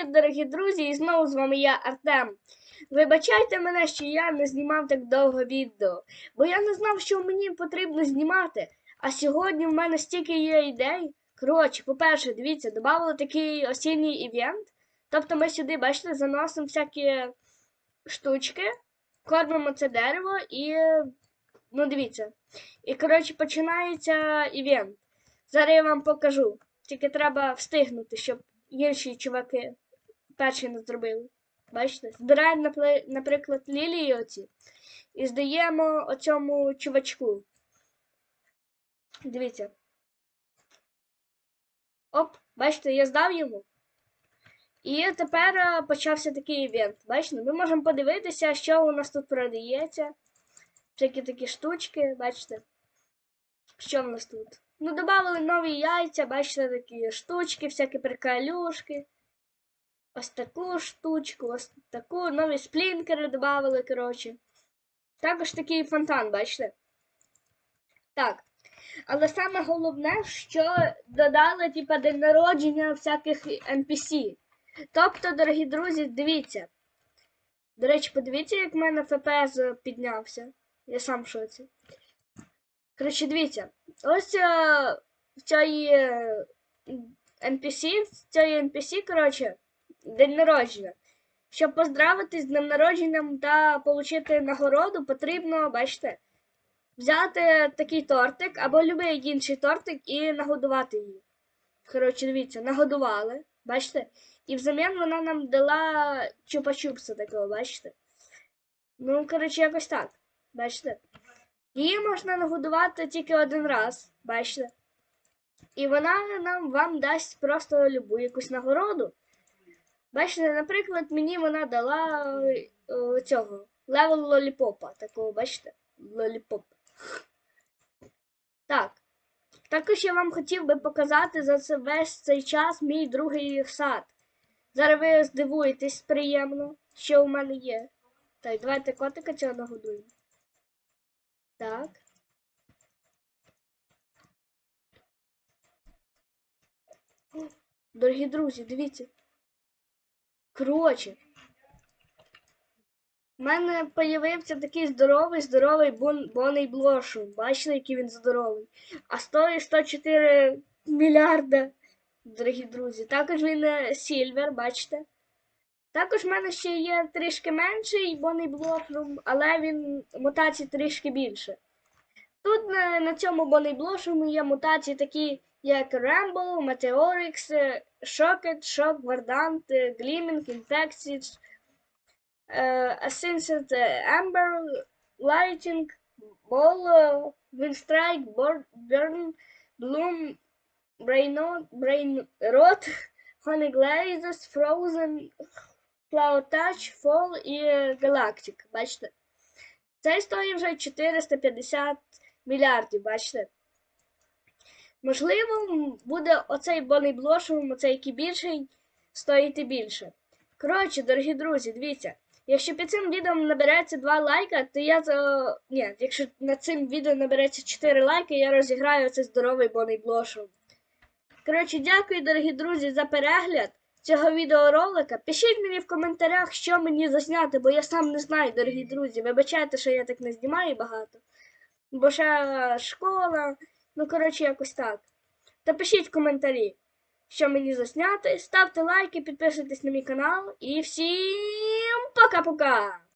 Привіт, дорогі друзі! І знову з вами я, Артем. Вибачайте мене, що я не знімав так довго відео, бо я не знав, що мені потрібно знімати. А сьогодні в мене стільки є ідей. Коротше, по-перше, дивіться, додали такий осінній івент. Тобто ми сюди, бачите, заносимо всякі штучки, кормимо це дерево і. Ну, дивіться. І, коротше, починається івент. Зараз я вам покажу. Тільки треба встигнути, щоб інші чуваки перші не зробили. Бачите? Збираємо, наприклад, лілії оці і здаємо оцьому чувачку. Дивіться. Оп, бачите, я здав йому. І тепер е, почався такий івент. Бачите, ми можемо подивитися, що у нас тут продається. Всякі такі штучки, бачите. Що в нас тут? Ну, додали нові яйця, бачите, такі штучки, всякі приколюшки. Ось таку штучку, ось таку, нові сплінкери додали, коротше. Також такий фонтан, бачите? Так. Але саме головне, що додали, типа, день народження всяких NPC. Тобто, дорогі друзі, дивіться. До речі, подивіться, як в мене FPS піднявся. Я сам в шоці. Коротше, дивіться. Ось е, в цій е, NPC, в цій NPC, коротше, день народження. Щоб поздравити з днем народженням та отримати нагороду, потрібно, бачите, взяти такий тортик або будь-який інший тортик і нагодувати її. Коротше, дивіться, нагодували, бачите? І взамін вона нам дала чупа-чупса такого, бачите? Ну, коротше, якось так. Бачите? Її можна нагодувати тільки один раз, бачите? І вона нам вам дасть просто любу якусь нагороду. Бачите, наприклад, мені вона дала е, цього левел лоліпопа. Такого, бачите? Лоліпоп. Так. Також я вам хотів би показати за це весь цей час мій другий сад. Зараз ви здивуєтесь приємно, що у мене є. Так, давайте котика цього нагодуємо. Так. Дорогі друзі, дивіться. Коротше. У мене появився такий здоровий, здоровий бон, Бонний Блошум. Бачите, який він здоровий. А стоїть 104 мільярда, дорогі друзі. Також він е, Сільвер, бачите. Також в мене ще є трішки менший Бонний Блошум, але він мутацій трішки більше. Тут на, на цьому Бонний Блошуму є мутації такі, як Рембл, Метеорикс, Шокет, Шок, Вардант, Глімінг, Інфекцій, Асинсет, Ембер, Лайтінг, Бол, Вінстрайк, Берн, Блум, Брейнот, Брейнрот, Honey Glazes, Frozen, Cloud Touch, Fall і Galactic. Бачите? Цей стоїть вже 450 мільярдів, бачите? Можливо, буде оцей Бонний Блошум, оцей який більший, стоїти більше. Коротше, дорогі друзі, дивіться. Якщо під цим відео набереться 2 лайка, то я за. Ні, якщо над цим відео набереться 4 лайки, я розіграю цей здоровий Бонний Блошум. Коротше, дякую, дорогі друзі, за перегляд цього відеоролика. Пишіть мені в коментарях, що мені засняти, бо я сам не знаю, дорогі друзі. Вибачайте, що я так не знімаю багато. Бо ще школа, ну, коротше, якось так. Та пишіть коментарі, що мені засняти. Ставте лайки, підписуйтесь на мій канал і всім пока-пока!